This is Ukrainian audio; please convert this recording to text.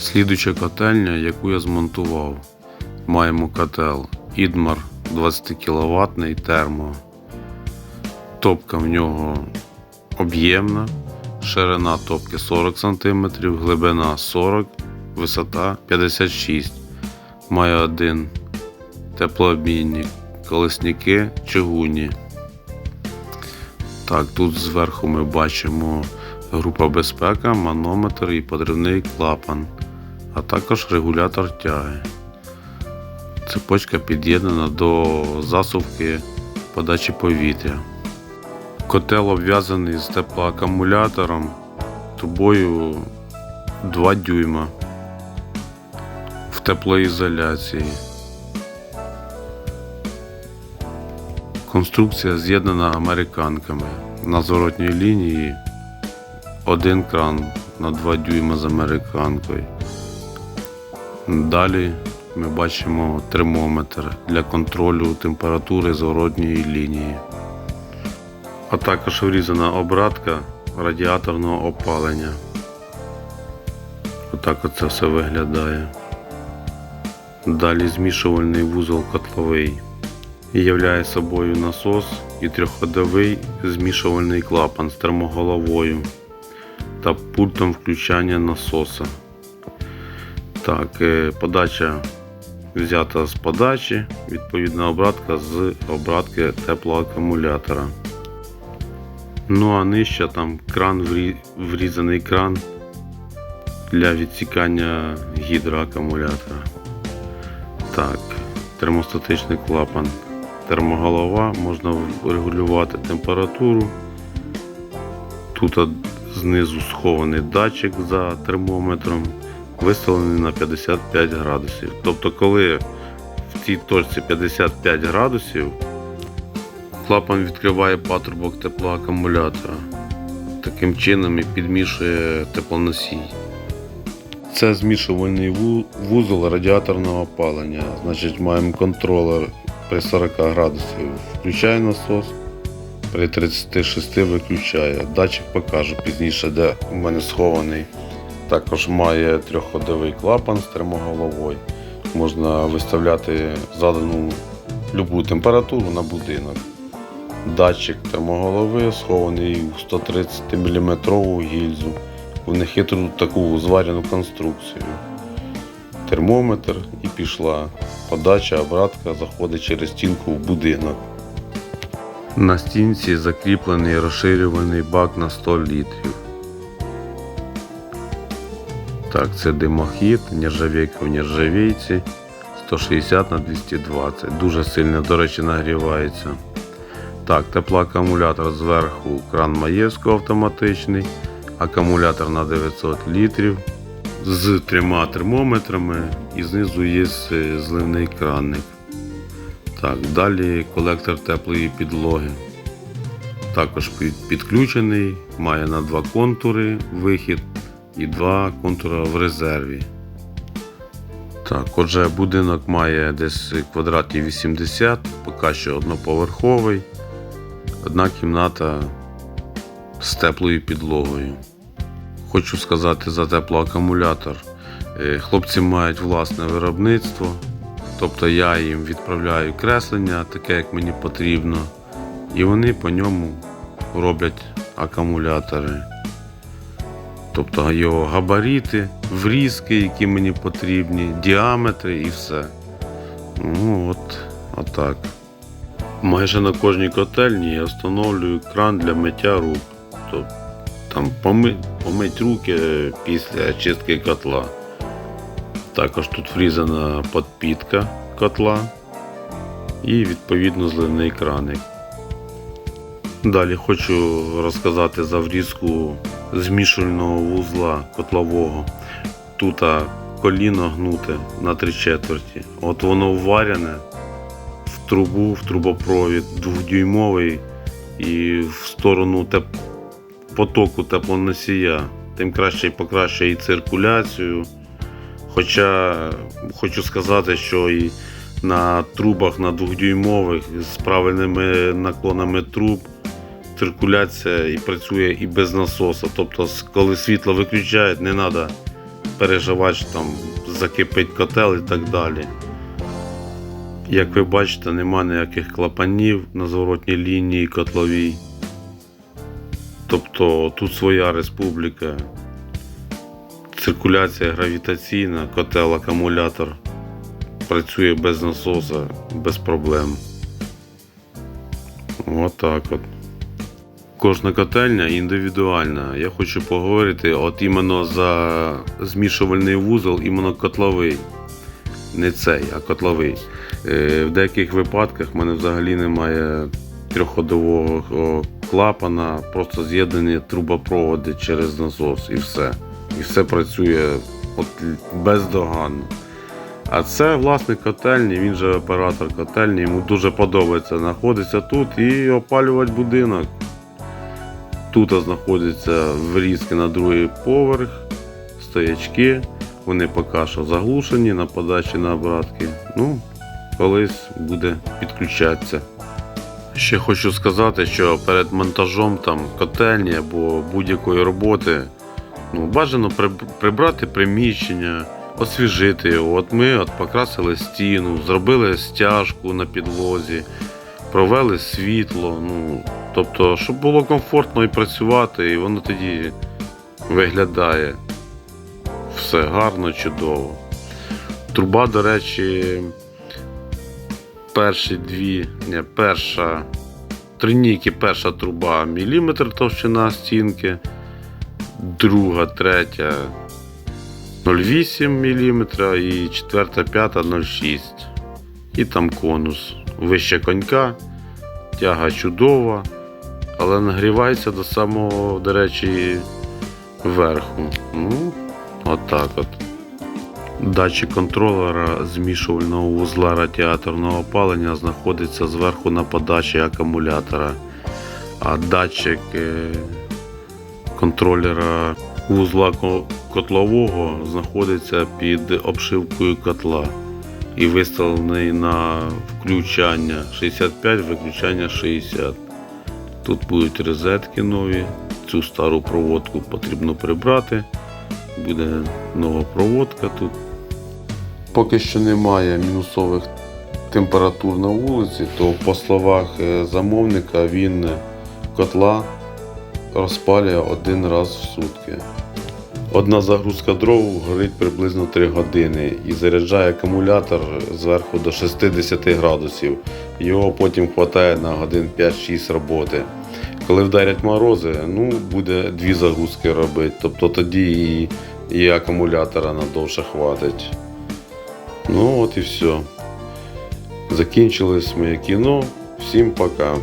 Слідуча котельня, яку я змонтував. Маємо котел Ідмар 20 кВт термо. Топка в нього об'ємна, ширина топки 40 см, глибина 40 висота 56 Має один теплообмінник, колесники чугунні. Так, тут зверху ми бачимо група безпека, манометр і подривний клапан, а також регулятор тяги. Цепочка під'єднана до засувки подачі повітря. Котел обв'язаний з теплоакумулятором трубою 2 дюйма в теплоізоляції. Конструкція з'єднана американками. На зворотній лінії один кран на 2 дюйма з американкою. Далі ми бачимо термометр для контролю температури зворотньої лінії. А також врізана обратка радіаторного опалення. Отак оце все виглядає. Далі змішувальний вузол котловий являє собою насос і трьохходовий змішувальний клапан з термоголовою та пультом включання насоса. Так, е, подача взята з подачі, відповідна обратка з обратки теплоакумулятора. Ну а нижче там кран, врізаний кран для відсікання гідроакумулятора. Так, термостатичний клапан, термоголова, можна регулювати температуру. Тут знизу схований датчик за термометром, виставлений на 55 градусів. Тобто, коли в цій точці 55 градусів, клапан відкриває патрубок теплоакумулятора. Таким чином і підмішує теплоносій. Це змішувальний вузол радіаторного опалення. Значить, маємо контролер при 40 градусів включає насос, при 36 виключає. Датчик покажу пізніше, де у мене схований. Також має трьохходовий клапан з термоголовою. Можна виставляти задану любу температуру на будинок. Датчик термоголови схований у 130 мм гільзу в нехитру таку зварену конструкцію. Термометр і пішла. Подача, обратка заходить через стінку в будинок. На стінці закріплений розширюваний бак на 100 літрів. Так, це димохід, нержавейка в нержавійці 160 на 220. Дуже сильно, до речі, нагрівається. Так, теплоакумулятор зверху кран Маєвського автоматичний, акумулятор на 900 літрів з трьома термометрами і знизу є е, зливний кранник. Так, далі колектор теплої підлоги. Також підключений, має на два контури вихід і два контури в резерві. Так, отже, будинок має десь квадратів 80, поки що одноповерховий. Одна кімната з теплою підлогою. Хочу сказати за теплоакумулятор. Е, Хлопці мають власне виробництво, тобто я їм відправляю креслення, таке як мені потрібно, і вони по ньому роблять акумулятори. Тобто його габарити, врізки, які мені потрібні, діаметри і все. Ну от, отак. Майже на кожній котельні я встановлюю кран для миття рук. Тобто там поми, помить руки після чистки котла. Також тут врізана подпітка котла і відповідно зливний краник. Далі хочу розказати за врізку змішувального вузла котлового. Тут коліно гнуте на три четверті. От воно вварене в трубу, в трубопровід двохдюймовий і в сторону теп... потоку теплоносія. Тим краще і покращує і циркуляцію. Хоча хочу сказати, що і на трубах на двохдюймових з правильними наклонами труб циркуляція і працює і без насоса. Тобто, коли світло виключають, не треба переживати, що там закипить котел і так далі. Як ви бачите, нема ніяких клапанів на зворотній лінії котловій. Тобто тут своя республіка. Циркуляція гравітаційна, котел, акумулятор працює без насоса, без проблем. Отак от. Кожна котельня індивідуальна. Я хочу поговорити от іменно за змішувальний вузол, іменно котловий. Не цей, а котловий. Е, В деяких випадках в мене взагалі немає трьохходового клапана, просто з'єднані трубопроводи через насос і все. І все працює от бездоганно. А це власник котельні, він же оператор котельні, йому дуже подобається знаходитися тут і опалювати будинок. Тут знаходяться врізки на другий поверх, стоячки. Вони поки що заглушені на подачі на обратки. Ну, колись буде підключатися. Ще хочу сказати, що перед монтажом там котельні або будь-якої роботи ну, бажано прибрати приміщення, освіжити його. От ми от покрасили стіну, зробили стяжку на підлозі, провели світло. Ну, тобто, щоб було комфортно і працювати, і воно тоді виглядає все гарно, чудово. Труба, до речі, перші дві, не, перша тринійки, перша труба міліметр товщина стінки, друга, третя 0,8 мм і четверта, п'ята 0,6 І там конус. Вище конька, тяга чудова, але нагрівається до самого, до речі, верху. Ну, отак от. Датчик контролера змішувального вузла радіаторного опалення знаходиться зверху на подачі акумулятора, а датчик е, контролера вузла котлового знаходиться під обшивкою котла і виставлений на включання 65, виключання 60. Тут будуть розетки нові. Цю стару проводку потрібно прибрати. Буде нова проводка тут. Поки що немає мінусових температур на вулиці, то по словах е, замовника він котла розпалює один раз в сутки. Одна загрузка дров горить приблизно 3 години і заряджає акумулятор зверху до 60 градусів. Його потім вистачає на годин 5-6 роботи. Коли вдарять морози, ну буде дві загрузки робити, тобто тоді і, і акумулятора надовше хватить. Ну от і все. Закінчилось моє кіно. Всім пока.